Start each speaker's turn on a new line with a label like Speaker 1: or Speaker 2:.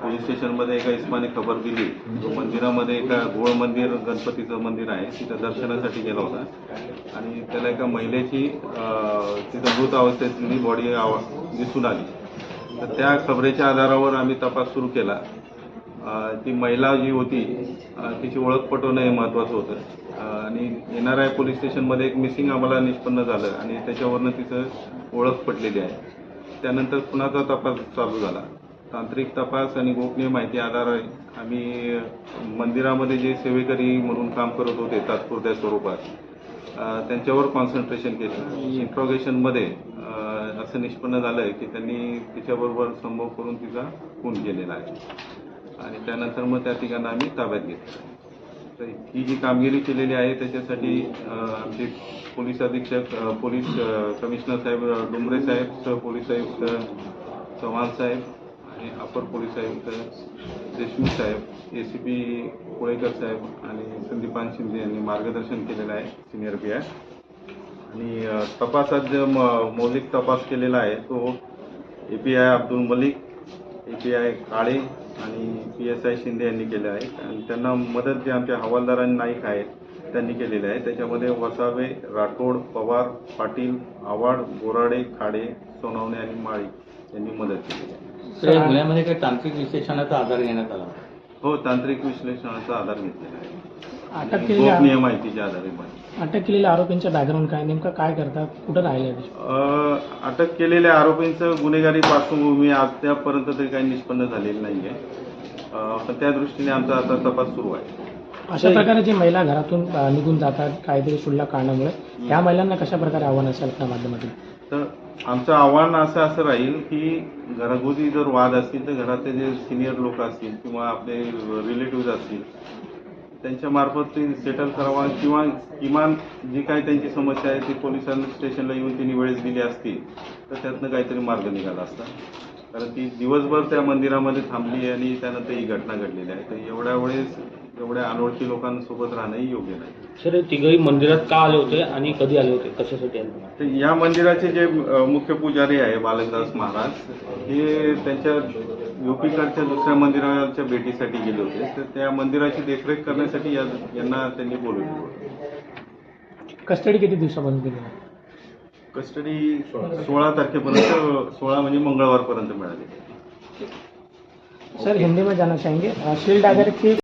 Speaker 1: Police स्टेशनमध्ये एका इस्माने खबर दिली. मंदिरामध्ये एका गोळ मंदिर गणपतीचं मंदिर आहे तिथं दर्शनासाठी गेला होता. आणि त्याला एका महिलेची तिथं मृत अवस्थेतली बॉडी दिसून आली. तर त्या खबरेच्या आधारावर आम्ही तपास सुरू केला. ती महिला जी होती तिची ओळख पटवणं हे महत्त्वाचं होतं. आणि एन आर आय पोलीस स्टेशनमध्ये एक मिसिंग आम्हाला निष्पन्न झालं आणि त्याच्यावरनं तिचं ओळख पटलेली आहे. त्यानंतर पुन्हाचा तपास चालू झाला. तांत्रिक तपास आणि गोपनीय माहिती आधारे आम्ही मंदिरामध्ये जे सेवेकरी म्हणून काम करत होते तात्पुरत्या स्वरूपात त्यांच्यावर कॉन्सन्ट्रेशन केलं. इंट्रॉगेशनमध्ये असं निष्पन्न झालं आहे की त्यांनी तिच्याबरोबर संभव करून तिचा खून केलेला आहे. आणि त्यानंतर मग त्या ठिकाणी आम्ही ताब्यात घेतलं. तर ही जी कामगिरी केलेली आहे त्याच्यासाठी आमचे पोलीस अधीक्षक पोलीस कमिशनर साहेब डुमरे डुंबरे साहेब सह पोलीस आयुक्त चव्हाण साहेब आणि अपर पोलीस आयुक्त देशमुख साहेब ए सी पी कोळेकर साहेब आणि संदीपान शिंदे यांनी मार्गदर्शन केलेलं आहे सिनियर पी आय. आणि तपासात जो म- मौलिक तपास केलेला आहे तो A P I Abdul Malik A P I Kale आणि पी एस आय शिंदे यांनी केले आहे. आणि त्यांना मदत जे आमच्या हवालदार आणि नाईक आहेत त्यांनी केलेले आहे. त्याच्यामध्ये वसावे राठोड पवार पाटील आव्हाड बोराडे खाडे सोनवणे आणि माळी यांनी मदत केलेली आहे.
Speaker 2: तर या गुन्ह्यामध्ये काही तांत्रिक विश्लेषणाचा आधार घेण्यात आला.
Speaker 1: हो तांत्रिक विश्लेषणाचा आधार घेतलेला आहे.
Speaker 3: अटक केलेल्या
Speaker 1: गोपनीय माहितीच्या आधारे माहिती
Speaker 3: अटक केलेल्या आरोपींच्या बॅकग्राऊंड काय नेमकं काय करतात? कुठं राहिले
Speaker 1: अ, अटक केलेल्या आरोपींचं गुन्हेगारी पार्श्वभूमी अद्यापर्यंत तरी काही निष्पन्न झालेली नाहीये. अ, पण त्या दृष्टीने आमचा आता तपास सुरू आहे.
Speaker 3: अशा प्रकारे जे महिला घरातून अ, निघून जातात काहीतरी क्षुल्लक कारणामुळे ह्या महिलांना कशा प्रकारे आव्हान असेल आपल्या माध्यमातून?
Speaker 1: तर आमचं आव्हान असं असं राहील की घरगुती जर वाद असतील तर घरातले जे सिनियर लोक असतील किंवा आपले रिलेटिव्ह असतील त्यांच्या मार्फत ते सेटल करावा किंवा किमान जी काही त्यांची समस्या आहे ती पोलिसांना स्टेशनला येऊन त्यांनी वेळेस दिली असती तर त्यातनं काहीतरी मार्ग निघाला असता. कारण ती दिवसभर त्या मंदिरामध्ये थांबली आणि त्यानंतर ही घटना घडलेली आहे. तर एवढ्या वेळेस एवढ्या अनोळखी लोकांसोबत राहणंही योग्य नाही.
Speaker 2: सर हे तिघही मंदिरात का आले होते आणि कधी आले होते? कशासाठी आले होते?
Speaker 1: तर या मंदिराचे जे अ, मुख्य पुजारी आहे बालकदास महाराज हे त्यांच्या युपीकडच्या दुसऱ्या मंदिराच्या भेटीसाठी गेले होते. तर त्या मंदिराची देखरेख करण्यासाठी या यांना त्यांनी बोलवले. होते
Speaker 3: कस्टडी किती दिवसापासून केली आहे?
Speaker 1: कस्टडी सोळा तारखेपर्यंत सोळा म्हणजे मंगळवारपर्यंत मिळाली.
Speaker 3: सर हिंदी में जाना चाहेंगे शील्ड अगर की